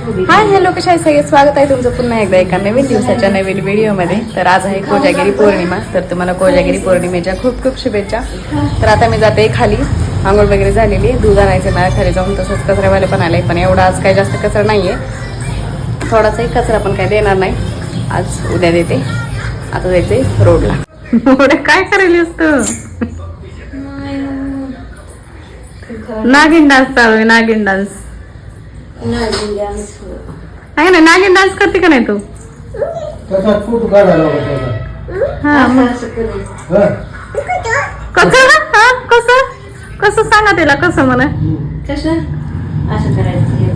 Hi hello कशा आहे सगळे? स्वागत आहे तुमचं पुन्हा एकदा एका नवीन दिवसाच्या नवीन व्हिडिओमध्ये. तर आज आहे कोजागिरी पौर्णिमा तर तुम्हाला कोजागिरी पौर्णिमेच्या खूप खूप शुभेच्छा. तर आता मी जाते खाली. आंघोळ वगैरे झालेली आहे. दूध आणायचं मला. खाली जाऊन तसंच कचऱ्यावाले पण आले पण एवढा आज काही जास्त कचरा नाही आहे थोडासाही कचरा पण काही देणार नाही. आज उद्या देते. आता जायचे रोडला. काय करायला असतं नागिन डान्स चालू आहे नागिन डान्स. आहे ना नागिन डान्स करते का नाही तू? त्याचा फोटो काढायला हवा त्याचा हा मग. हा? कसं? हा कसं? कसं सांगा त्याला कसं मला कसं? असं करायचं हे.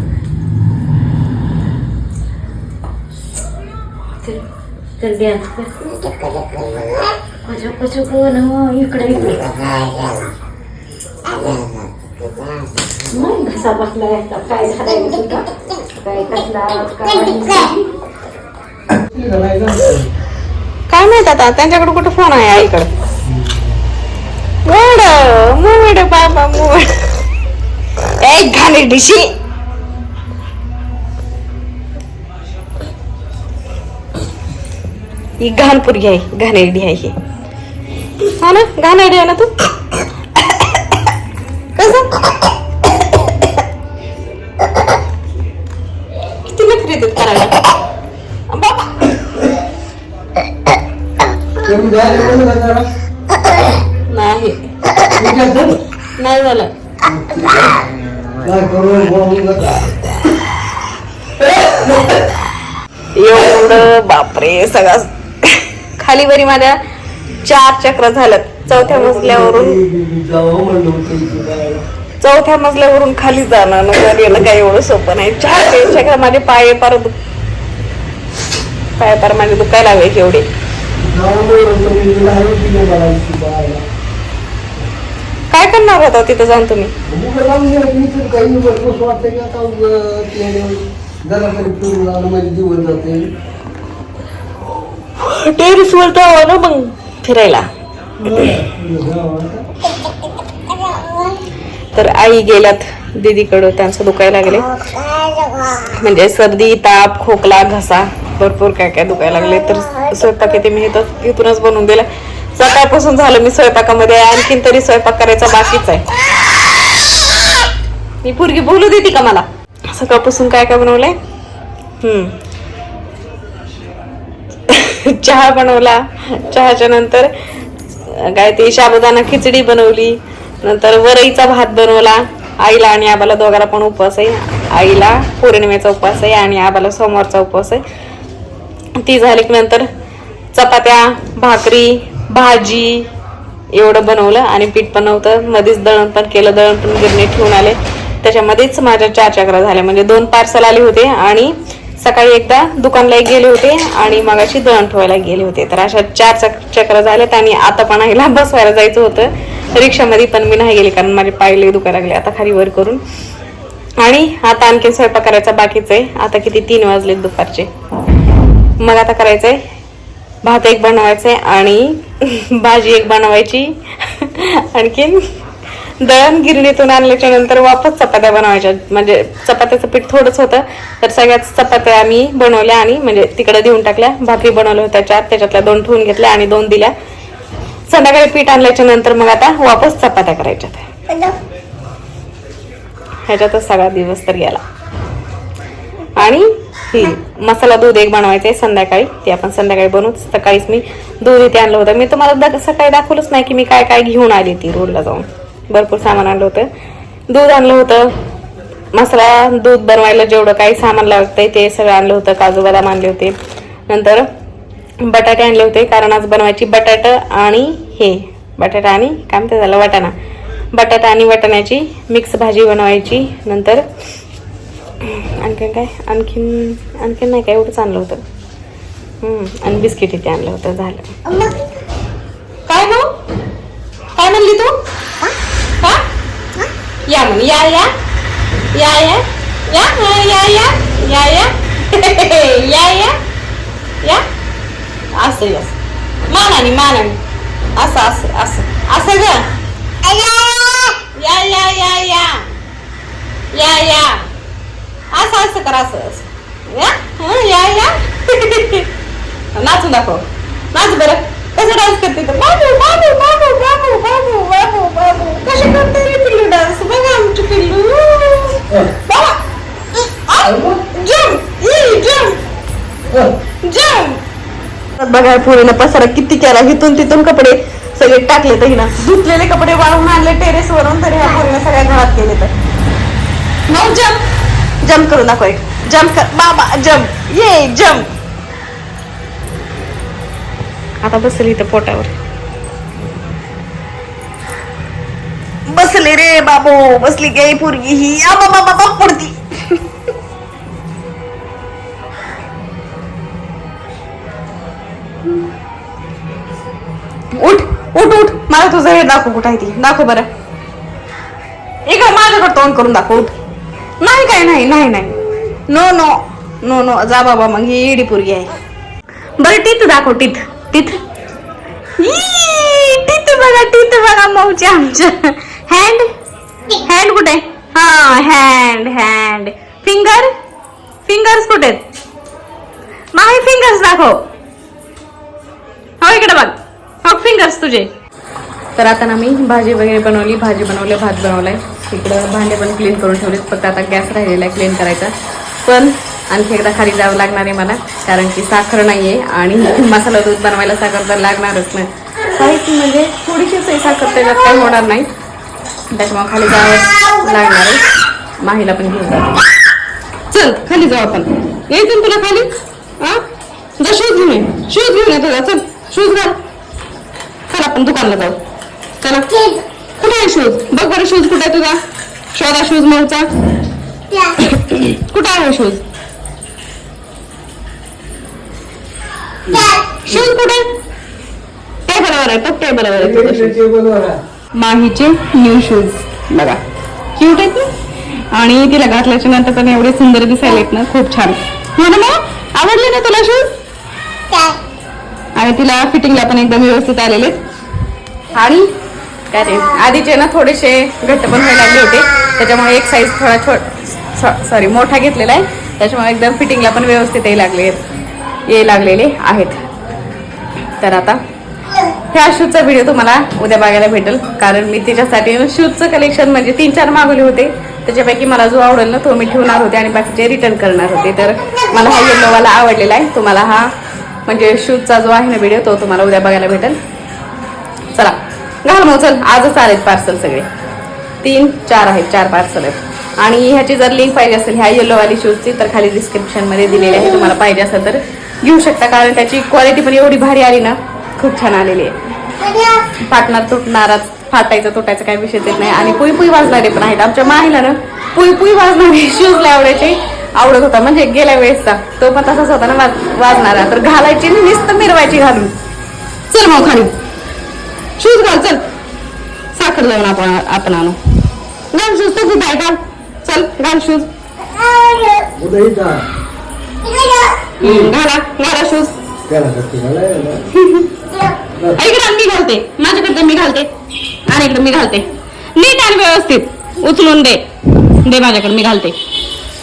चल, चल dance कर. कसं कसं कोण? हो इकडे इकडे. घसा बसला एकटा. काय झालंय तुझा? काय कसला काय माहीत आता? त्यांच्याकडे कुठं फोन आहे आईकडे? मोड मोड बाबा मोड. एक घाणे डिशी ही घाणपुरी आहे घाणेरडी आहे ही. हा ना? घाणेरडी आहे ना तू? कसं? किती करायला नाही नाही झालं एवढं बापरे सगळा खाली वरी माझ्या चार चक्र झालं. चौथ्या मजल्यावरून चौथ्या मजल्यावरून खाली जाणं नजर येणं काही एवढं सोपं नाही. चहा प्यायच्या माझे पाय पार दु पाय पार माझे दुखायला हवे एवढे काय करणार होता तिथं जाण तुम्ही? टेरिस वर जावं मग फिरायला. तर आई गेल्यात दीदीकडं त्यांचं दुखायला लागले. म्हणजे सर्दी ताप खोकला घसा भरपूर काय काय दुखायला लागले. तर स्वयंपाक येते मी इथं इथूनच बनवून दिला. सकाळपासून झालं मी स्वयंपाकामध्ये आणखीन तरी स्वयंपाक करायचा बाकीच आहे. मी पोरगी बोलू देते का मला? सकाळपासून काय काय बनवलंय? चहा बनवला. चहाच्या नंतर काय ते शाबुदाना खिचडी बनवली. नंतर वरईचा भात बनवला. आईला आणि आबाला दोघाला पण उपवास आहे. आईला पौर्णिमेचा उपवास आहे आणि आबाला सोमवारचा उपवास आहे. ती झाली की नंतर चपात्या भाकरी भाजी एवढं बनवलं आणि पीठ पण नव्हतं. मध्येच दळण पण केलं दळण पण गिरणी ठेवून आले. त्याच्यामध्येच माझ्या चार चक्रा झाल्या. म्हणजे दोन पार्सल आले होते आणि सकाळी एकदा दुकानला एक गेले होते आणि मगाशी दळण ठेवायला गेले होते. तर अशा चार चक चक्र झाल्यात आणि आता पण आईला बसवायला जायचं होतं. रिक्षामध्ये पण मी नाही गेले कारण माझे पाय लई दुखायला लागले. आता खाली वर करून. आणि आता आणखी स्वयंपाक करायचा बाकीच आहे. आता किती तीन वाजले दुपारचे. मग आता करायचंय भात एक बनवायचंय आणि भाजी एक बनवायची. आणखीन दळण गिरणीतून आणल्याच्या नंतर वापस चपात्या बनवायच्या. म्हणजे चपात्याचं पीठ थोडंच होतं तर सगळ्याच चपात्या आम्ही बनवल्या आणि म्हणजे तिकडे देऊन टाकल्या. भाकरी बनवल्या होत्या चार. त्याच्यातल्या दोन ठेवून घेतल्या आणि दोन दिल्या. संध्याकाळी पीठ आणल्याच्या नंतर मग आता वापस चपात्या करायच्या ह्याच्यातच सगळा दिवस तर गेला. आणि ही मसाला दूध एक बनवायचे संध्याकाळी. ते आपण संध्याकाळी बनवू सकाळीच मी दूध इथे आणलं होतं. मी तुम्हाला सकाळी दाखवलंच नाही की मी काय काय घेऊन आली ती रोडला जाऊन. भरपूर सामान आणलं होतं. दूध आणलं होतं. मसाला दूध बनवायला जेवढं काही सामान लागतंय ते सगळं आणलं होतं. काजू बदाम आणले होते. नंतर बटाटे आणले होते. कारण आज बनवायची बटाटा आणि हे बटाटा आणि काय म्हणते झालं वाटाणा. बटाटा आणि वाटाण्याची मिक्स भाजी बनवायची नंतर. आणखीन काय? आणखीन आणखीन नाही काय एवढंच आणलं होतं. हम्म, आणि बिस्किट इथे आणलं होतं झालं. काय गो? काय म्हणली तू? हा? या म्हण या या. या या. या? या या. या या. या या. या. असं यस मानाने मानाने असं असं असं. असं ग. या या या या. या या. असं असं कर असं असं. या? हं, या या. नाचून दाखव. नाच बरं. कसं डान्स करते तर बाबू बाबू बाबू बाबू बाबू बाबू बाबू. कशी करते रे पिल्लू डान्स बघा आमची पिल्लू. बाबा जम्प ई जम्प जम्प बघा पुरीनं पसारा किती केला इथून तिथून कपडे सगळे टाकले तर हिनं धुतलेले कपडे वाळून आणले टेरेस वरून तरी ह्या पुरीनं सगळ्या घरात केले तर नऊ जम्प जम्प करून दाखव एक. जम्प कर. बाबा जम्प ये जम्प आता बसली इथं पोटावर. बसले रे बाबू बसली गे पोरगी ही. आ बाबा बाबा पडती उठ उठ. मला तुझं हे दाखव कुठं आहे ती. दाखव बरं. इकडे माझ्याकडे तोंड करून दाखव उठ. नाही काय नाही नाही नाही. नो नो नो नो जा बाबा मग ही इडी पोरगी आहे. बरं टीत दाखव टीत. टीत. टीत बघा टीत बघा मऊची आमच्या हँड हँड कुठे? हा हँड हँड फिंगर फिंगर्स कुठे? माझे फिंगर्स दाखव. हो इकडे बघ. फिंगर्स तुझे. तर आता ना मी भाजी वगैरे बनवली भाजी बनवली भात बनवलाय. इकडं भांडे पण क्लीन करून ठेवलेत. फक्त आता गॅस राहिलेला आहे क्लीन करायचा. पण आणखी एकदा खाली जावं लागणार आहे मला कारण की साखर नाही आहे आणि मसाला दूध बनवायला साखर तर लागणारच नाही काहीच म्हणजे थोडीशीच आहे साखर त्याच्यात काही होणार नाही. त्याच्यामुळे खाली जावं लागणार आहे. माहीला पण घेऊन जातो चल खाली जाऊ आपण. यायचं तुला खाली? हा जर शूज घेऊन शूज घेऊन ये तुला. चल शूज घाल. आपण दुकानला जाऊ. चला. कुठे आहे शूज? बघ बरं शूज कुठे आहे तुझा. शोधा शूज मऊचा. कुठे आहे शूज? शूज कुठे? टेबलवर आहे बघ टेबलवर आहे. माहीचे न्यू शूज बघा. क्यूट आहेत ना? आणि तिला घातल्याच्या नंतर पण एवढे सुंदर दिसायला आहेत ना खूप छान. हो ना मग? आवडले ना तुला शूज? आणि तिला फिटिंगला पण एकदम व्यवस्थित आलेले. आहेत. आणि काय ते आधीचे ना थोडेसे घट्ट पण व्हायला लागले होते. त्याच्यामुळे एक साईज थोडा छोट सॉरी मोठा घेतलेला आहे. त्याच्यामुळे एकदम फिटिंगला पण व्यवस्थित ये लागले ये लागलेले आहेत. तर आता ह्या शूजचा व्हिडिओ तुम्हाला उद्या बघायला भेटेल. कारण मी तिच्यासाठी शूजचं कलेक्शन म्हणजे तीन चार मागवले होते. त्याच्यापैकी मला जो आवडेल ना तो मी ठेवणार होते आणि बाकीचे रिटर्न करणार होते. तर मला हा येल्लोवाला आवडलेला आहे. तुम्हाला हा म्हणजे शूजचा जो आहे ना व्हिडिओ तो तुम्हाला उद्या बघायला भेटेल. चला घाल मग चल. आजच आलेत पार्सल सगळे. तीन चार आहेत चार पार्सल आहेत. आणि ह्याची जर लिंक पाहिजे असेल ह्या येल्लोवाली शूजची तर खाली डिस्क्रिप्शनमध्ये दिलेली आहे. तुम्हाला पाहिजे असेल तर घेऊ शकता कारण त्याची क्वालिटी पण एवढी भारी आली ना खूप छान आलेली आहे. फाटणार तुटणारच फाटायचं तुटायचं काही विषय येत नाही. आणि पुई पुई वाजणारे पण आहेत. आमच्या माहिला ना पुई पुई वाजणारे शूज लावण्याचे आवडत होता. म्हणजे गेल्या वेळेसचा तो पण तसाच होता ना वाज- वाजणारा. तर घालायची नुसतं मिरवायची घालून. चल मग खाली. शूज घाल चल. साखर लावून आपण आपण आणू. घाल शूज तर कुठं आहे? घाल. चल घाल शूज. घाला घाला शूज. इकडे मी घालते. माझ्याकडे मी घालते. आणि इकडे मी घालते. नीट आणि व्यवस्थित. उचलून दे. दे माझ्याकडे मी घालते.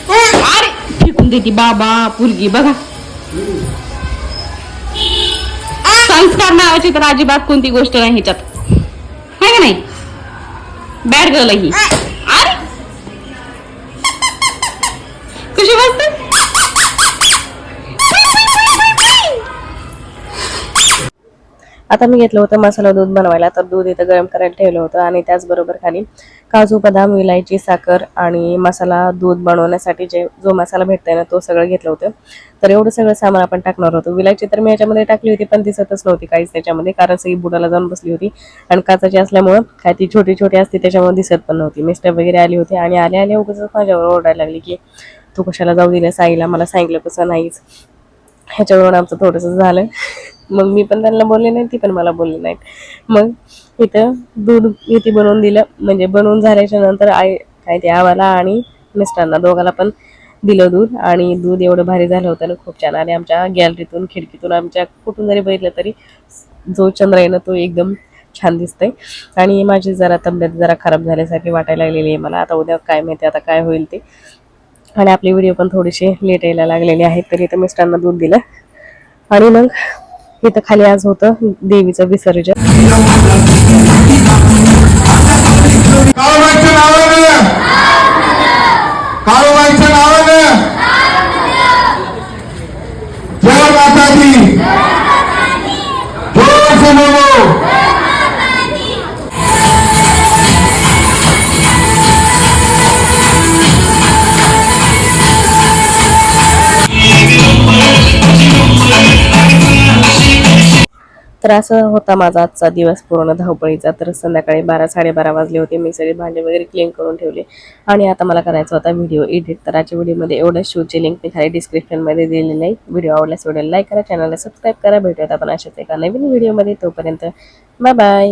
अरे फेकून देती बाबा पुरगी बघा. संस्कार नावाची तर अजिबात कोणती गोष्ट नाही ह्याच्यात. आहे का नाही? बॅड गर्ल ही. अरे कशी वाजते आता मी घेतलं होतं मसाला दूध बनवायला तर दूध इथं गरम करायला ठेवलं होतं आणि त्याचबरोबर खाली काजू बदाम विलायची साखर आणि मसाला दूध बनवण्यासाठी जे जो मसाला भेटतोय ना तो सगळं घेतलं होतं. तर एवढं सगळं सामान आपण टाकणार होतो. विलायची तर मी याच्यामध्ये टाकली होती पण दिसतच नव्हती काहीच त्याच्यामध्ये कारण सगळी बुडाला जाऊन बसली होती आणि काचाची असल्यामुळं काय ती छोटी छोटी असते त्याच्यामुळे दिसत पण नव्हती. मिस्टर वगैरे आली होती आणि आले आले उगाच माझ्यावर ओरडायला लागली की तू कशाला जाऊ दिलं साईला मला सांगितलं कसं नाहीच. ह्याच्यावरून आमचं थोडंसं झालं. मग मी पण त्यांना बोलले नाही ती पण मला बोलली नाहीत. मग इथं दूध इथे बनवून दिलं. म्हणजे बनवून झाल्याच्यानंतर आई काय ते आवाला आणि मिस्टरांना दोघाला पण दिलं दूध. आणि दूध एवढं भारी झालं होतं ना खूप छान. आणि आमच्या गॅलरीतून खिडकीतून आमच्या कुठून जरी बघितलं तरी जो चंद्र आहे ना तो एकदम छान दिसतंय. आणि माझी जरा तब्येत जरा खराब झाल्यासारखी वाटायला लागलेली आहे मला. आता उद्या काय माहिती आता काय होईल ते. आणि आपली व्हिडिओ पण थोडीशी लेट यायला लागलेली आहे तर इथं मिस्टरांना दूध दिलं. आणि मग इथं खाली आज होतं देवीचं विसर्जन. काळोबाईच्या तर असं होता माझा आजचा दिवस पूर्ण धावपळीचा. तर संध्याकाळी बारा साडेबारा वाजले होते. मी सगळे भांडे वगैरे क्लीन करून ठेवले. आणि आता मला करायचा होता व्हिडिओ एडिट तर आजच्या व्हिडिओमध्ये एवढ्या शूचे लिंक मी खाली डिस्क्रिप्शनमध्ये दिलेली आहे. व्हिडिओ आवडल्यास व्हिडिओ लाईक करा चॅनलला सबस्क्राईब करा. भेटूयात आपण अशाच एका नवीन व्हिडिओमध्ये तोपर्यंत बाय बाय